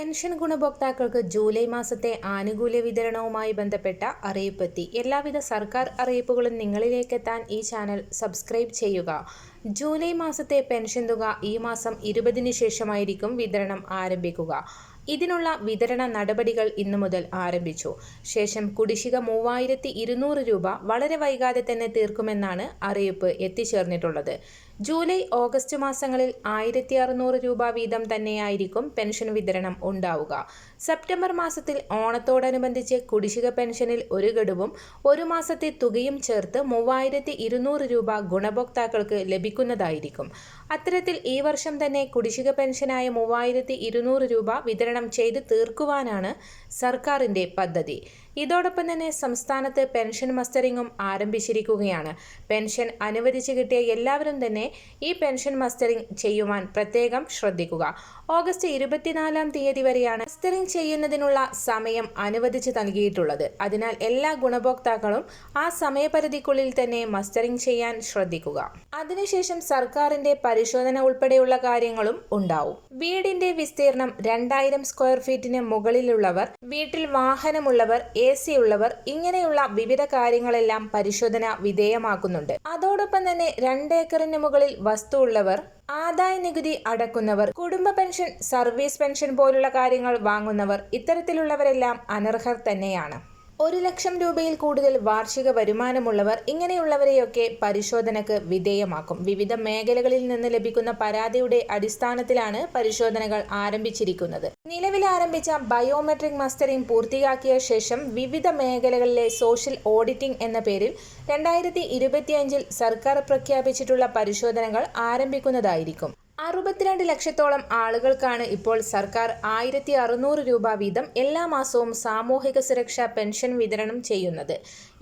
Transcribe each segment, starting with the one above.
Pension ഗുണഭോക്താക്കൾക്ക് July മാസത്തെ ആനുകൂല്യ വിതരണവുമായി ബന്ധപ്പെട്ട അറിയിപ്പെത്തി. എല്ലാവിധ സർക്കാർ അറിയിപ്പുകളും നിങ്ങളിലേക്ക് നിങ്ങളിലേക്കെത്താൻ ഈ ചാനൽ സബ്സ്ക്രൈബ് ചെയ്യുക. ജൂലൈ മാസത്തെ പെൻഷൻ തുക ഈ മാസം ഇരുപതിന് ശേഷമായിരിക്കും വിതരണം ആരംഭിക്കുക. ഇതിനുള്ള വിതരണ നടപടികൾ ഇന്നു മുതൽ ആരംഭിച്ചു. ശേഷം കുടിശ്ശിക മൂവായിരത്തി ഇരുന്നൂറ് രൂപ വളരെ വൈകാതെ തന്നെ തീർക്കുമെന്നാണ് അറിയിപ്പ് എത്തിച്ചേർന്നിട്ടുള്ളത്. ജൂലൈ ഓഗസ്റ്റ് മാസങ്ങളിൽ ആയിരത്തി അറുന്നൂറ് രൂപ വീതം തന്നെയായിരിക്കും പെൻഷൻ വിതരണം ഉണ്ടാവുക. സെപ്റ്റംബർ മാസത്തിൽ ഓണത്തോടനുബന്ധിച്ച് കുടിശ്ശിക പെൻഷനിൽ ഒരു ഗഡുവും ഒരു മാസത്തെ തുകയും ചേർത്ത് മൂവായിരത്തി ഇരുന്നൂറ് രൂപ ഗുണഭോക്താക്കൾക്ക് ലഭിക്കുന്നതായിരിക്കും. അത്തരത്തിൽ ഈ വർഷം തന്നെ കുടിശ്ശിക പെൻഷനായ മൂവായിരത്തി ഇരുന്നൂറ് രൂപ വിതരണം ചെയ്ത് തീർക്കുവാനാണ് സർക്കാരിന്റെ പദ്ധതി. ഇതോടൊപ്പം തന്നെ സംസ്ഥാനത്ത് പെൻഷൻ മസ്റ്ററിങ്ങും ആരംഭിച്ചിരിക്കുകയാണ്. പെൻഷൻ അനുവദിച്ചു കിട്ടിയ എല്ലാവരും തന്നെ ഈ പെൻഷൻ മസ്റ്ററിംഗ് ചെയ്യുവാൻ പ്രത്യേകം ശ്രദ്ധിക്കുക. ഓഗസ്റ്റ് ഇരുപത്തിനാലാം തീയതി വരെയാണ് മസ്റ്ററിംഗ് ചെയ്യുന്നതിനുള്ള സമയം അനുവദിച്ചു നൽകിയിട്ടുള്ളത്. അതിനാൽ എല്ലാ ഗുണഭോക്താക്കളും ആ സമയപരിധിക്കുള്ളിൽ തന്നെ മസ്റ്ററിംഗ് ചെയ്യാൻ ശ്രദ്ധിക്കുക. അതിനുശേഷം സർക്കാരിന്റെ പരിശോധന ഉൾപ്പെടെയുള്ള കാര്യങ്ങളും ഉണ്ടാവും. വീടിന്റെ വിസ്തീർണം രണ്ടായിരം സ്ക്വയർ ഫീറ്റിന് മുകളിലുള്ളവർ വീട്ടിൽ വാഹനമുള്ളവർ എ സി ഉള്ളവർ ഇങ്ങനെയുള്ള വിവിധ കാര്യങ്ങളെല്ലാം പരിശോധന വിധേയമാക്കുന്നുണ്ട്. അതോടൊപ്പം തന്നെ രണ്ട് ഏക്കറിന് മുകളിൽ വസ്തു ഉള്ളവർ ആദായ നികുതി അടക്കുന്നവർ കുടുംബ പെൻഷൻ സർവീസ് പെൻഷൻ പോലുള്ള കാര്യങ്ങൾ വാങ്ങുന്നവർ ഇത്തരത്തിലുള്ളവരെല്ലാം അനർഹർ തന്നെയാണ്. ഒരു ലക്ഷം രൂപയിൽ കൂടുതൽ വാർഷിക വരുമാനമുള്ളവർ ഇങ്ങനെയുള്ളവരെയൊക്കെ പരിശോധനക്ക് വിധേയമാക്കും. വിവിധ മേഖലകളിൽ നിന്ന് ലഭിക്കുന്ന പരാതിയുടെ അടിസ്ഥാനത്തിലാണ് പരിശോധനകൾ ആരംഭിച്ചിരിക്കുന്നത്. നിലവിൽ ആരംഭിച്ച ബയോമെട്രിക് മസ്റ്ററിംഗ് പൂർത്തിയാക്കിയ ശേഷം വിവിധ മേഖലകളിലെ സോഷ്യൽ ഓഡിറ്റിംഗ് എന്ന പേരിൽ രണ്ടായിരത്തി ഇരുപത്തിയഞ്ചിൽ സർക്കാർ പ്രഖ്യാപിച്ചിട്ടുള്ള പരിശോധനകൾ ആരംഭിക്കുന്നതായിരിക്കും. അറുപത്തിരണ്ട് ലക്ഷത്തോളം ആളുകൾക്കാണ് ഇപ്പോൾ സർക്കാർ ആയിരത്തി അറുന്നൂറ് രൂപ വീതം എല്ലാ മാസവും സാമൂഹിക സുരക്ഷാ പെൻഷൻ വിതരണം ചെയ്യുന്നത്.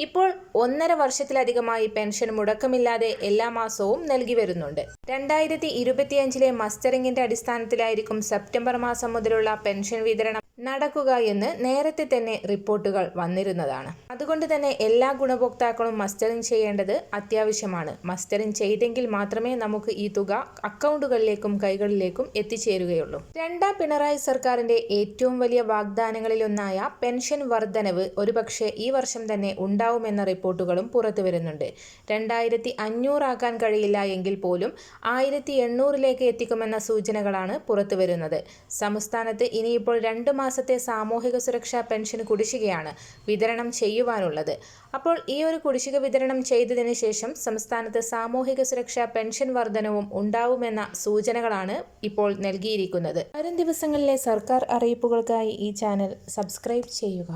ഇപ്പോൾ ഒന്നര വർഷത്തിലധികമായി പെൻഷൻ മുടക്കമില്ലാതെ എല്ലാ മാസവും നൽകി വരുന്നുണ്ട്. രണ്ടായിരത്തി ഇരുപത്തിയഞ്ചിലെ മസ്റ്ററിംഗിന്റെ അടിസ്ഥാനത്തിലായിരിക്കും സെപ്റ്റംബർ മാസം മുതലുള്ള പെൻഷൻ വിതരണം നടക്കുക എന്ന് നേരത്തെ തന്നെ റിപ്പോർട്ടുകൾ വന്നിരുന്നതാണ്. അതുകൊണ്ട് തന്നെ എല്ലാ ഗുണഭോക്താക്കളും മസ്റ്ററിംഗ് ചെയ്യേണ്ടത് അത്യാവശ്യമാണ്. മസ്റ്ററിംഗ് ചെയ്തെങ്കിൽ മാത്രമേ നമുക്ക് ഈ തുക അക്കൗണ്ടുകളിലേക്കും കൈകളിലേക്കും എത്തിച്ചേരുകയുള്ളൂ. രണ്ടാം പിണറായി സർക്കാരിന്റെ ഏറ്റവും വലിയ വാഗ്ദാനങ്ങളിലൊന്നായ പെൻഷൻ വർധനവ് ഒരുപക്ഷെ ഈ വർഷം തന്നെ ഉണ്ടാവുമെന്ന റിപ്പോർട്ടുകളും പുറത്തു വരുന്നുണ്ട് രണ്ടായിരത്തി അഞ്ഞൂറാക്കാൻ കഴിയില്ല എങ്കിൽ പോലും ആയിരത്തി എണ്ണൂറിലേക്ക് എത്തിക്കുമെന്ന സൂചനകളാണ് പുറത്തുവരുന്നത് സംസ്ഥാനത്ത് ഇനിയിപ്പോൾ രണ്ട് മാസത്തെ സാമൂഹിക സുരക്ഷാ പെൻഷൻ കുടിശ്ശികയാണ് വിതരണം ചെയ്യുവാനുള്ളത്. അപ്പോൾ ഈ ഒരു കുടിശ്ശിക വിതരണം ചെയ്തതിനു ശേഷം സംസ്ഥാനത്ത് സാമൂഹിക സുരക്ഷാ പെൻഷൻ വർധനവും ഉണ്ടാവുമെന്ന സൂചനകളാണ് ഇപ്പോൾ നൽകിയിരിക്കുന്നത്. വരും ദിവസങ്ങളിലെ സർക്കാർ അറിയിപ്പുകൾക്കായി ഈ ചാനൽ സബ്സ്ക്രൈബ് ചെയ്യുക.